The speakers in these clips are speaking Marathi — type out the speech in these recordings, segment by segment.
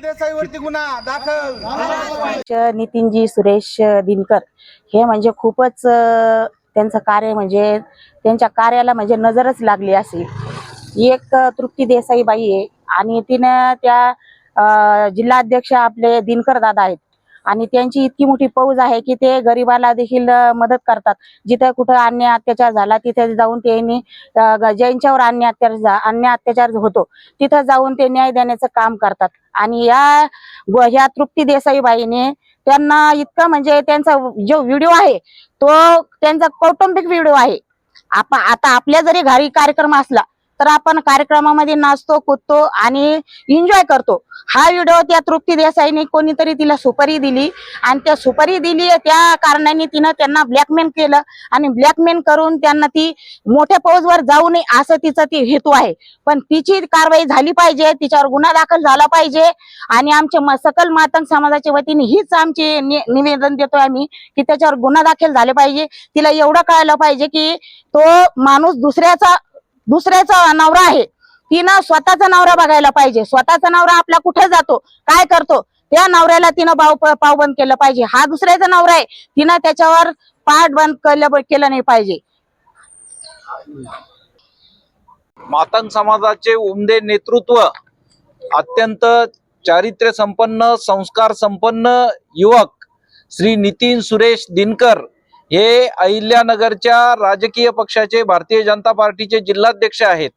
देसाईवरती गुन्हा दाखल. नितीनजी सुरेश दिनकर हे म्हणजे खूपच त्यांचं कार्य म्हणजे त्यांच्या कार्याला म्हणजे नजरच लागली असेल. एक तृप्ती देसाई बाई आहे आणि तिनं त्या अ, जिल्हाध्यक्ष आपले दिनकर दादा आहेत. आणि त्यांची इतकी मोठी फौज आहे की ते गरिबाला देखील मदत करतात. जिथे कुठं अन्य अत्याचार झाला तिथे जाऊन त्यांनी ज्यांच्यावर अन्य अत्याचार झा- अत्याचार होतो तिथं जाऊन ते न्याय देण्याचं काम करतात. आणि या ह्या तृप्ती देसाईबाईने त्यांना इतकं म्हणजे त्यांचा जो व्हिडिओ आहे तो त्यांचा कौटुंबिक व्हिडिओ आहे. आप आता आपल्या जरी घरी कार्यक्रम असला तर आपण कार्यक्रमामध्ये नाचतो कुदतो आणि एन्जॉय करतो. हा व्हिडिओ त्या तृप्ती देसाईने कोणीतरी तिला सुपारी दिली आणि त्या सुपारी दिली त्या कारणाने तिनं त्यांना ब्लॅकमेल केलं आणि ब्लॅकमेल करून त्यांना ती मोठ्या फौजवर जाऊ नये असं तिचा ती हेतू आहे. पण तिची कारवाई झाली पाहिजे तिच्यावर गुन्हा दाखल झाला पाहिजे आणि आमच्या सकल मातंग समाजाच्या वतीने हीच आमची नि- निवेदन देतोय आम्ही की त्याच्यावर गुन्हा दाखल झाले पाहिजे. तिला एवढं कळायला पाहिजे की तो माणूस दुसऱ्याचा दुसऱ्याचा नवरा आहे. तिनं स्वतःचा नवरा बघायला पाहिजे. स्वतःचा नवरा आपला कुठे जातो? काय करतो? त्या नवऱ्याला तिनं पाव पावबंद केलं पाहिजे. हा दुसऱ्याचा नवरा आहे. तिनं त्याच्यावर पाठ बंद केलं केलं नाही पाहिजे. मातंग समाजाचे उमदे नेतृत्व अत्यंत चारित्र्य संपन्न संस्कार संपन्न युवक श्री नितीन सुरेश दिनकर हे अहिल्यानगरच्या राजकीय पक्षाचे भारतीय जनता पार्टीचे जिल्हाध्यक्ष आहेत.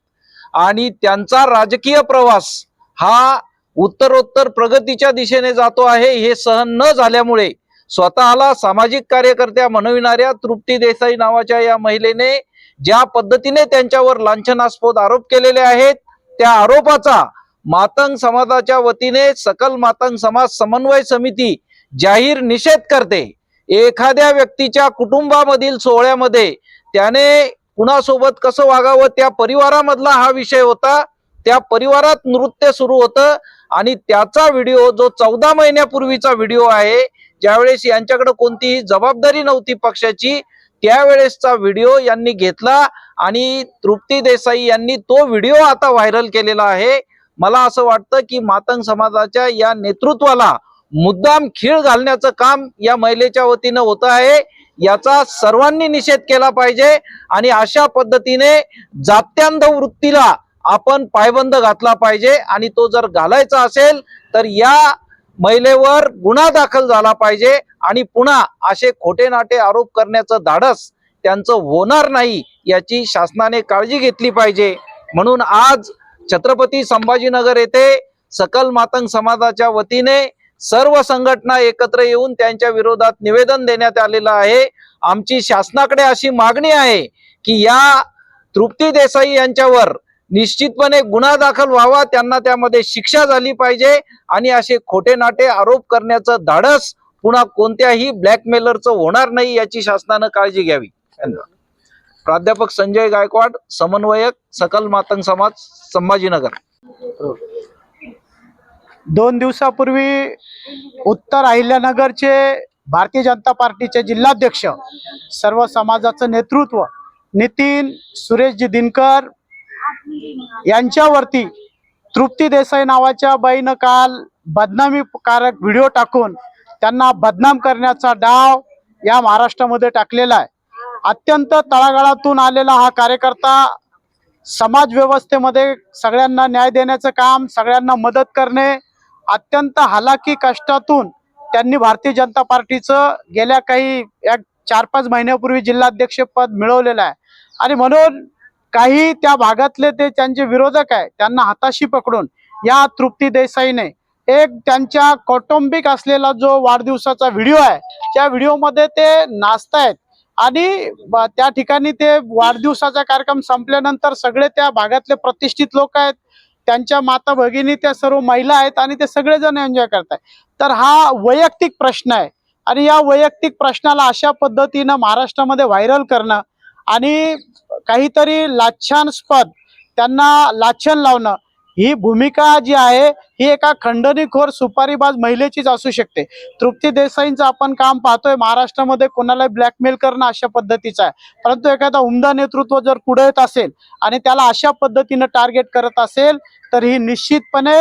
आणि त्यांचा राजकीय प्रवास हा उत्तरोत्तर प्रगतीच्या दिशेने जातो आहे. हे सहन न झाल्यामुळे स्वतःला सामाजिक कार्यकर्त्या म्हणविणाऱ्या तृप्ती देसाई नावाच्या या महिलेने ज्या पद्धतीने त्यांच्यावर लांछनास्पद आरोप केलेले आहेत त्या आरोपाचा मातंग समाजाच्या वतीने सकल मातंग समाज समन्वय समिती जाहीर निषेध करते. एखाद्या व्यक्तीच्या कुटुंबामधील सोहळ्यामध्ये त्याने कुणासोबत कसं वागावं त्या परिवारामधला हा विषय होता. त्या परिवारात नृत्य सुरू होतं आणि त्याचा व्हिडिओ जो चौदा महिन्यापूर्वीचा व्हिडिओ आहे ज्यावेळेस यांच्याकडे कोणतीही जबाबदारी नव्हती पक्षाची त्यावेळेसचा व्हिडिओ यांनी घेतला आणि तृप्ती देसाई यांनी तो व्हिडिओ आता व्हायरल केलेला आहे. मला असं वाटतं की मातंग समाजाच्या या नेतृत्वाला मुद्दाम खीळ घालण्याचं काम या महिलेच्या वतीनं होत आहे. याचा सर्वांनी निषेध केला पाहिजे आणि अशा पद्धतीने जात्यांध वृत्तीला आपण पायबंद घातला पाहिजे आणि तो जर घालायचा असेल तर या महिलेवर गुन्हा दाखल झाला पाहिजे आणि पुन्हा असे खोटे नाटे आरोप करण्याचं धाडस त्यांचं होणार नाही याची शासनाने काळजी घेतली पाहिजे. म्हणून आज छत्रपती संभाजीनगर येथे सकल मातंग समाजाच्या वतीने सर्व संघटना एकत्र येऊन त्यांच्या विरोधात निवेदन देण्यात आलेलं आहे. आमची शासनाकडे अशी मागणी आहे की या तृप्ती देसाई यांच्यावर निश्चितपणे गुन्हा दाखल व्हावा त्यांना त्यामध्ये शिक्षा झाली पाहिजे आणि असे खोटे नाटे आरोप करण्याचं धाडस पुन्हा कोणत्याही ब्लॅकमेलरचं होणार नाही याची शासनानं काळजी घ्यावी. प्राध्यापक संजय गायकवाड समन्वयक सकल मातंग समाज संभाजीनगर. दोन दिवसापूर्वी उत्तर अहिल्यानगरचे भारतीय जनता पार्टीचे जिल्हाध्यक्ष सर्व समाजाचं नेतृत्व नितीन सुरेशजी दिनकर यांच्यावरती तृप्ती देसाई नावाच्या बाईनं काल बदनामीकारक व्हिडिओ टाकून त्यांना बदनाम करण्याचा डाव या महाराष्ट्रामध्ये टाकलेला आहे. अत्यंत तळागाळातून आलेला हा कार्यकर्ता समाज व्यवस्थेमध्ये सगळ्यांना न्याय देण्याचं काम सगळ्यांना मदत करणे अत्यंत हालाकी कष्टातून त्यांनी भारतीय जनता पार्टीचं गेल्या काही एक चार पाच महिन्यापूर्वी जिल्हाध्यक्ष पद मिळवलेलं आहे. आणि म्हणून काही त्या भागातले ते त्यांचे विरोधक आहे त्यांना हाताशी पकडून या तृप्ती देसाईने एक त्यांच्या कौटुंबिक असलेला जो वाढदिवसाचा व्हिडिओ आहे त्या व्हिडिओमध्ये ते नाचतायत. आणि त्या ठिकाणी ते वाढदिवसाचा कार्यक्रम संपल्यानंतर सगळे त्या भागातले प्रतिष्ठित लोक आहेत. त्यांच्या माता भगिनी त्या सर्व महिला आहेत आणि ते सगळेजण एन्जॉय करतायत. तर हा वैयक्तिक प्रश्न आहे. आणि या वैयक्तिक प्रश्नाला अशा पद्धतीनं महाराष्ट्रामध्ये व्हायरल करणं आणि काहीतरी लाच्छानस्पद त्यांना लाछन लावणं ही भूमिका जी आहे ही एका खंडणीखोर सुपारीबाज महिलेचीच असू शकते. तृप्ती देसाईंचं आपण काम पाहतोय महाराष्ट्रामध्ये कोणाला ब्लॅकमेल करणं अशा पद्धतीचं आहे. परंतु एखादा उमदा नेतृत्व जर पुढे येत असेल आणि त्याला अशा पद्धतीनं टार्गेट करत असेल तर ही निश्चितपणे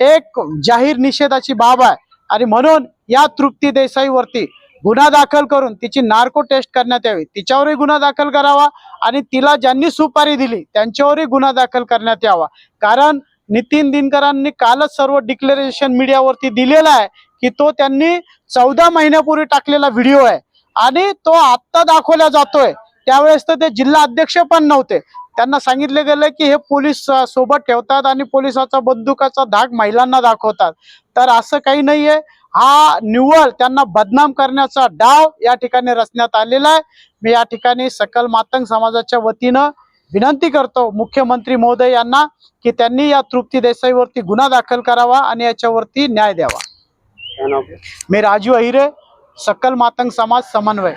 एक जाहीर निषेधाची बाब आहे. आणि म्हणून या तृप्ती देसाईवरती गुन्हा दाखल करून तिची नार्को टेस्ट करण्यात यावी. तिच्यावरही गुन्हा दाखल करावा आणि तिला ज्यांनी सुपारी दिली त्यांच्यावरही गुन्हा दाखल करण्यात यावा. कारण नितीन दिनकरांनी कालच सर्व डिक्लेरेशन मीडियावरती दिलेलं आहे की तो त्यांनी चौदा महिन्यापूर्वी टाकलेला व्हिडिओ आहे. आणि तो आत्ता दाखवला जातोय. त्यावेळेस तर ते जिल्हा अध्यक्ष पण नव्हते. त्यांना सांगितले गेलं की हे पोलीस सोबत ठेवतात आणि पोलिसाचा बंदुकाचा धाक महिलांना दाखवतात. तर असं काही नाहीये. हा निव्वळ त्यांना बदनाम करण्याचा डाव या ठिकाणी रचण्यात आलेला आहे. मी या ठिकाणी सकल मातंग समाजाच्या वतीनं विनंती करतो मुख्यमंत्री महोदय यांना की त्यांनी या तृप्ती देसाईवरती गुन्हा दाखल करावा आणि याच्यावरती न्याय द्यावा. मी राजू अहिरे सकल मातंग समाज समन्वय.